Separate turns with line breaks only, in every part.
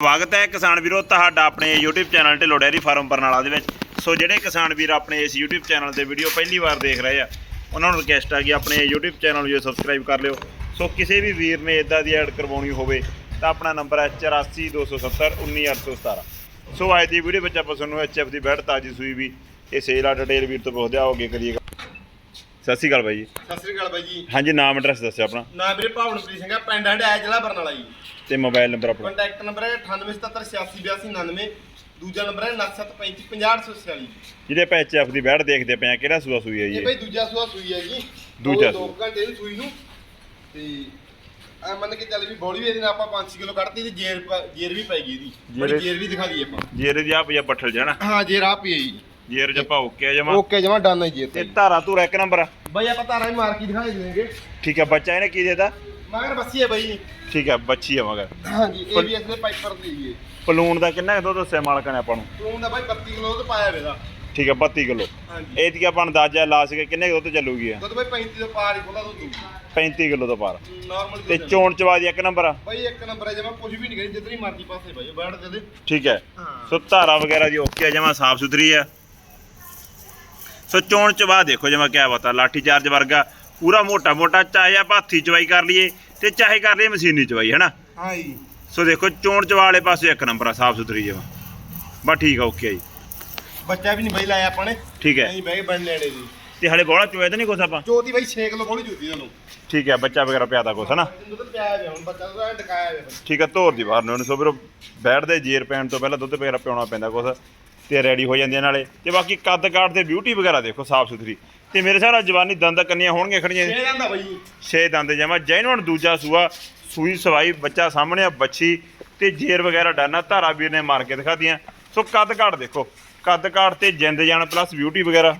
ਸਵਾਗਤ ਹੈ ਕਿਸਾਨ ਵੀਰੋ, ਤੁਹਾਡਾ ਆਪਣੇ YouTube channel Dhillon dairy farm Barnala ਦੇ ਵਿੱਚ। ਸੋ ਜਿਹੜੇ ਕਿਸਾਨ ਵੀਰ ਆਪਣੇ ਇਸ YouTube ਚੈਨਲ ਤੇ ਵੀਡੀਓ ਪਹਿਲੀ ਵਾਰ ਦੇਖ ਰਹੇ ਆ, ਉਹਨਾਂ ਨੂੰ ਰਿਕਵੈਸਟ ਆ ਕਿ ਆਪਣੇ YouTube ਚੈਨਲ ਨੂੰ ਸਬਸਕ੍ਰਾਈਬ ਕਰ ਲਿਓ। ਸੋ ਕਿਸੇ ਵੀ ਵੀਰ ਨੇ ਇਦਾਂ ਦੀ ਐਡ ਕਰਵਾਉਣੀ ਹੋਵੇ, ਤਾਂ ਆਪਣਾ ਨੰਬਰ ਹੈ 8427 19817 ਸੋ ਅੱਜ ਦੀ ਵੀਡੀਓ ਵਿੱਚ ਆਪਾਂ ਤੁਹਾਨੂੰ HF ਦੀ ਬੈਠ ਤਾਜੀ ਸੂਈ ਵੀ, ਇਹ ਸੇਲ ਆ ਡਿਟੇਲ ਵੀਰ ਤੋਂ ਪੁੱਛਦੇ ਆਓਗੇ ਕਰੀਏਗਾ ਸਤਿ ਸ਼੍ਰੀ ਅਕਾਲ ਬਾਈ ਜੀ।
ਸਤਿ ਸ੍ਰੀ ਅਕਾਲ ਬਾਈ ਜੀ।
ਹਾਂਜੀ ਨਾਮ ਐਡਰੈਸ ਦੱਸਿਓ ਆਪਣਾ।
ਨਾ ਵੀਰੇ ਭਾਵਨਪ੍ਰੀਤ ਸਿੰਘ ਆ ਪਿੰਡ ਹੰਡਾਇਆ ਜ਼ਿਲ੍ਹਾ ਬਰਨਾਲਾ ਜੀ।
ਤੇ ਮੋਬਾਈਲ ਨੰਬਰ ਆਪਣਾ।
ਕੰਟੈਕਟ ਨੰਬਰ ਹੈ 9877868299 ਦੂਜਾ ਨੰਬਰ ਹੈ 9735500846
ਜਿਹਦੇ ਆਪਾਂ HF ਦੀ ਬੈਠ ਦੇਖਦੇ ਪਏ ਆ ਕਿਹੜਾ ਸੂਆ ਸੂਈ ਹੈ ਜੀ?
ਇਹ? ਬਾਈ ਦੂਜਾ ਸੂਆ ਸੂਈ ਹੈ ਜੀ।
ਦੂਜਾ
ਦੋ
ਸੂਆ।
ਘੰਟੇ ਦੀ ਸੂਈ ਨੂੰ। ਤੇ ਆ ਮੰਨ ਕੇ ਚੱਲ ਵੀ ਬੋਲੀ ਵੀ ਇਹਦੇ ਨਾਲ ਆਪਾਂ 5 ਕਿਲੋ ਕੱਢਤੀ ਤੇ ਜੇਰ ਪ- ਜੇਰ ਵੀ ਪੈ ਗਈ ਇਹਦੀ।
ਜੇਰ-
ਬੜੀ ਜੇਰ ਵੀ ਦਿਖਾ ਦਈਏ ਆਪਾਂ।
ਜੇਰ ਦੀ ਆ ਪਿਆ ਬੱਠਲ ਜਾਣਾ।
ਹਾਂ ਜੇਰ ਆ ਪਈ ਹੈ ਜੀ।
ਜੇਰ ਜਪਾ ਓਕੇ ਜਮਾ।
ਓਕੇ ਜਮਾ ਡਨ ਹੈ ਜੇਰ
ਤੇ ਧਾਰਾ ਧੂਰਾ ਇੱਕ ਨੰਬਰ ਆ।
ਬਾਈ ਆਪਾਂ ਤਾਰਾਂ ਵੀ ਮਾਰ ਕੇ ਦਿਖਾ ਦੇਵਾਂਗੇ
ਠੀਕ ਹੈ ਬੱਚਾ ਇਹਨੇ ਕੀ ਦੇਤਾ?
ਮਗਰ ਬੱਸੀ ਹੈ ਬਾਈ।
ਠੀਕ ਹੈ ਬੱਚੀ ਆ ਮਗਰ।
ਹਾਂਜੀ ਇਹ ਵੀ ਇਸਨੇ ਪਾਈਪਰ ਦੀ ਹੈ
ਪਲੂਣ ਦਾ ਕਿੰਨਾ ਕੁ ਦੁੱਧ ਦੱਸਿਆ ਮਾਲਕਾਂ ਨੇ ਆਪਾਂ ਨੂੰ?
ਤੂੰ ਦਾ ਬਾਈ 32 ਕਿਲੋ ਤੇ ਪਾਇਆ ਵੇਦਾ।
ਠੀਕ ਹੈ 32 ਕਿਲੋ।
ਹਾਂਜੀ।
ਇਹ ਦੀ ਆਪਾਂ ਅੰਦਾਜ਼ਾ ਲਾ ਸਕੇ ਕਿੰਨੇ ਕੁ ਦੁੱਧ ਚੱਲੂਗੀ ਆ
ਦੁੱਧ ਬਾਈ 35 ਤੋਂ ਪਾਰ ਹੀ ਖੋਲਾ ਦੁੱਧ
35 ਕਿਲੋ ਤੋਂ ਪਾਰ।
ਨਾਰਮਲ
ਤੇ ਚੋਣ ਚਵਾ ਦੀ ਇੱਕ ਨੰਬਰ ਆ।
ਬਾਈ ਇੱਕ ਨੰਬਰ ਹੈ ਜਮਾ ਕੁਝ ਵੀ ਨਹੀਂ ਕਰੀ ਜਿੱਤਨੀ ਮਰਜ਼ੀ ਪਾਸੇ ਬਾਈ ਬੈਠ ਦੇ ਦੇ
ਠੀਕ ਹੈ
ਹਾਂ।
ਸੋ ਧਾਰਾ ਵਗੈਰਾ ਦੀ ਓਕੇ ਆ ਜਮਾ ਸਾਫ਼ ਸੁਥਰੀ ਆ। ਸੋ ਚੋਣ ਚਵਾ ਦੇਖੋ ਜਮਾ ਕਿਆ ਬਤਾ ਲਾਠੀ ਚਾਰਜ ਵਰਗਾ ਪੂਰਾ ਮੋਟਾ ਮੋਟਾ ਚਾਹੇ ਆਪਾਂ ਹੱਥੀ ਚਵਾਈ ਕਰ ਲਈਏ ਤੇ ਚਾਹੇ ਕਰ ਲਈਏ ਮਸ਼ੀਨੀ ਚਵਾਈ ਹੈਨਾ?
ਹਾਂ ਜੀ।
ਸੋ ਦੇਖੋ ਚੋਣ ਚਵਾ ਵਾਲੇ ਪਾਸੇ ਇੱਕ ਨੰਬਰ ਆ ਸਾਫ਼ ਸੁਥਰੀ ਜਮਾ ਬਸ ਠੀਕ ਆ ਓਕੇ ਆ ਜੀ।
ਬੱਚਾ ਵੀ ਨਹੀਂ ਬਾਈ ਲਾਇਆ ਆਪਾਂ ਨੇ।
ਠੀਕ ਹੈ।
ਨਹੀਂ ਕੇ ਬਣ ਲੈਣੇ ਦੀ
ਤੇ ਹਲੇ ਬੋਲਾ ਚੋਇਆ ਤਾਂ ਨਹੀਂ ਕੁਛ ਆਪਾਂ?
ਚੋਤੀ ਬਾਈ 6 ਕਿਲੋ ਬੋਲੀ ਜੁੱਤੀ ਤੁਹਾਨੂੰ।
ਠੀਕ ਹੈ ਬੱਚਾ ਵਗੈਰਾ ਪਿਆਦਾ ਕੁਛ ਹਨਾ?
ਦੁੱਧ ਪਿਆਇਆ ਵੇ ਹੁਣ ਬੱਚਾ ਤਾਂ ਟਕਾਇਆ ਵੇ
ਠੀਕ ਹੈ ਧੋਰ ਦੀ ਬਾਹਰ ਨੂੰ ਉਹਨੂੰ ਸੋ ਵੀਰੋ ਬੈਠਦੇ ਜੇਰ ਪੈਣ ਤੋਂ ਪਹਿਲਾਂ ਦੁੱਧ ਵਗੈਰਾ ਪਿਆਉਣਾ ਪੈਂਦਾ ਕੁਛ। ਤੇ ਰੈਡੀ ਹੋ ਜਾਂਦੀਆਂ ਨਾਲੇ। ਤੇ ਬਾਕੀ ਕੱਦ ਕਾਠ ਤੇ ਬਿਊਟੀ ਵਗੈਰਾ ਦੇਖੋ ਸਾਫ਼ ਸੁਥਰੀ। ਤੇ ਮੇਰੇ ਸਾਰਾ ਜਵਾਨੀ ਦੰਦ ਕੰਨੀਆਂ ਹੋਣਗੀਆਂ ਖੜੀਆਂ
ਇਹ ਜਾਂਦਾ ਬਾਈ
ਛੇ ਦੰਦ ਜਮਾ। ਜੈਨੂਨ ਦੂਜਾ ਸੂਆ ਸੂਈ ਸਵਾਈ ਬੱਚਾ ਸਾਹਮਣੇ ਆ ਬੱਚੀ ਤੇ ਜੇਰ ਵਗੈਰਾ ਡਾਨਾ ਧਾਰਾ ਵੀਰ ਨੇ ਮਾਰ ਕੇ ਦਿਖਾਤੀਆਂ। ਸੋ ਕੱਦ ਕਾਠ ਦੇਖੋ ਕੱਦ ਕਾਠ ਤੇ ਜਿੰਦ ਜਾਨ ਪਲੱਸ ਬਿਊਟੀ ਵਗੈਰਾ।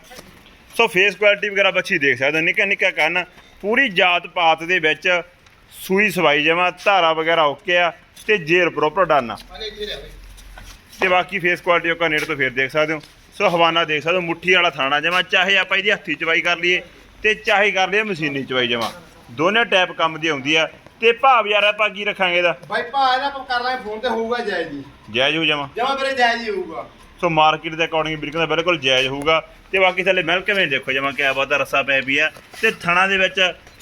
ਸੋ ਫੇਸ ਕੁਆਲਿਟੀ ਵਗੈਰਾ ਬੱਚੀ ਦੇਖ ਸਕਦੇ ਹੋ। ਨਿੱਕਾ ਨਿੱਕਾ ਕੰਨ ਪੂਰੀ ਜਾਤ ਪਾਤ ਦੇ ਵਿੱਚ ਸੂਈ ਸਵਾਈ ਜਮਾ ਧਾਰਾ ਵਗੈਰਾ ਓਕੇ ਆ ਤੇ ਜੇਰ ਪ੍ਰੋਪਰ ਡਾਨਾ। ਤੇ ਬਾਕੀ ਫੇਸ ਕੁਆਲਿਟੀ ਉਹ ਨੇੜੇ ਤੋਂ ਫੇਰ ਦੇਖ ਸਕਦੇ ਹੋ। ਸੋ ਹਵਾਨਾ ਦੇਖ ਸਕਦੇ ਹੋ ਮੁੱਠੀ ਵਾਲਾ ਥਾਣਾ ਜਮਾ ਚਾਹੇ ਆਪਾਂ ਇਹਦੀ ਹੱਥੀ ਚਵਾਈ ਕਰ ਲਈਏ ਤੇ ਚਾਹੇ ਕਰ ਲਈਏ ਮਸ਼ੀਨੀ ਚਵਾਈ ਜਮਾ। ਦੋਨੇ ਟਾਈਪ ਕੰਮ ਦੀ ਆਉਂਦੀ ਆ। ਤੇ ਭਾਵ ਯਾਰ ਆਪਾਂ ਕੀ ਰੱਖਾਂਗੇ ਇਹਦਾ?
ਬਾਈ ਭਾ ਇਹਦਾ ਆਪਾਂ ਕਰ ਲਾਂਗੇ ਫੋਨ ਤੇ ਹੋਊਗਾ ਜਾਇਜ਼ ਜੀ
ਜਾਇਜ਼ ਹੋ ਜਮਾ।
ਜਮਾ ਮੇਰੇ ਜਾਇਜ਼ ਹੀ ਹੋਊਗਾ।
ਸੋ ਮਾਰਕੀਟ ਦੇ ਅਕੋਰਡਿੰਗ ਬਿਲਕੁਲ ਦਾ ਬਿਲਕੁਲ ਜਾਇਜ਼ ਹੋਊਗਾ। ਤੇ ਬਾਕੀ ਥੱਲੇ ਮਿਲਕ ਕਿਵੇਂ ਦੇਖੋ ਜਮਾ ਕਿਆ ਬਾਤ ਆ, ਰੱਸਾ ਪੈ ਵੀ ਆ ਤੇ ਥਣਾ ਦੇ ਵਿੱਚ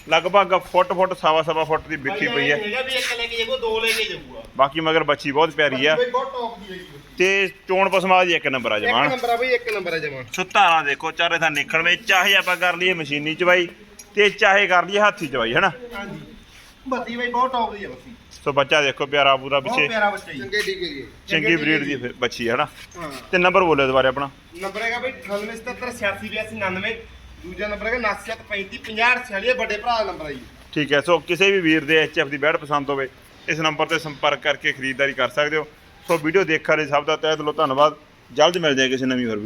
ਲਗਭਗ ਫੁੱਟ ਫੁੱਟ ਸਵਾ ਸਵਾ ਫੁੱਟ ਦੀ ਬਿੱਠੀ ਪਈ ਆ
ਹੈਗਾ ਵੀ ਇੱਕ ਲੈ ਕੇ ਜਾਊਗਾ ਦੋ ਲੈ ਕੇ ਜਾਊਗਾ।
ਬਾਕੀ ਮਗਰ ਬੱਚੀ ਬਹੁਤ ਪਿਆਰੀ ਆ।
ਬਾਈ ਬਹੁਤ ਟੌਪ ਦੀ ਹੈਗੀ
ਤੇ ਚੋਣ ਪਸਮਾ ਦੀ ਇੱਕ ਨੰਬਰ ਆ
ਇੱਕ
ਜਮਾਨ।
ਨੰਬਰ ਆ ਬਾਈ ਇੱਕ ਨੰਬਰ ਹੈ ਜਮਾ
ਸੋ ਧਾਰਾਂ ਦੇਖੋ ਚਾਰੇ ਥਾਂ ਨਿਕਲ ਵੇ ਚਾਹੇ ਆਪਾਂ ਕਰ ਲਈਏ ਮਸ਼ੀਨੀ ਚਵਾਈ ਤੇ ਚਾਹੇ ਕਰ ਲਈਏ ਹੱਥੀ ਚਵਾਈ ਹੈਨਾ?
ਹਾਂਜੀ। ਬੱਤੀ ਬਾਈ ਬਹੁਤ ਟੌਪ ਦੀ ਹੈ ਬੱਤੀ।
ਸੋ ਬੱਚਾ ਦੇਖੋ ਪਿਆਰਾ ਪੂਰਾ
ਬਹੁਤ
ਪਿੱਛੇ।
ਪਿਆਰਾ ਬੱਚਾ ਜੀ। ਚੰਗੇ ਠੀਕ ਹੈ ਜੀ
ਚੰਗੀ ਬਰੀਡ ਦੀ ਫਿਰ ਬੱਚੀ ਹੈ ਨਾ
ਹਾਂ।
ਤੇ ਨੰਬਰ ਬੋਲਿਓ ਦੁਬਾਰੇ ਆਪਣਾ।
ਨੰਬਰ ਹੈਗਾ ਬਈ 9877868299 ਦੂਜਾ ਨੰਬਰ ਹੈਗਾ 97355050 ਵੱਡੇ ਭਰਾ ਦਾ ਨੰਬਰ ਹੈ ਜੀ।
ਠੀਕ ਹੈ, ਸੋ ਕਿਸੇ ਵੀ ਵੀਰ ਦੇ ਐਚਐਫ ਦੀ ਬੈਡ ਪਸੰਦ ਹੋਵੇ, ਇਸ ਨੰਬਰ ਤੇ ਸੰਪਰਕ ਕਰਕੇ ਖਰੀਦਦਾਰੀ ਕਰ ਸਕਦੇ ਹੋ। ਸੋ ਵੀਡੀਓ ਦੇਖਣ ਲਈ ਸਭ ਦਾ ਤਹਿ ਦਿਲੋਂ ਧੰਨਵਾਦ। ਜਲਦ ਮਿਲ ਜਾਏ ਕਿਸੇ ਨਵੀਂ ਹੋਰ ਵੀਡੀਓ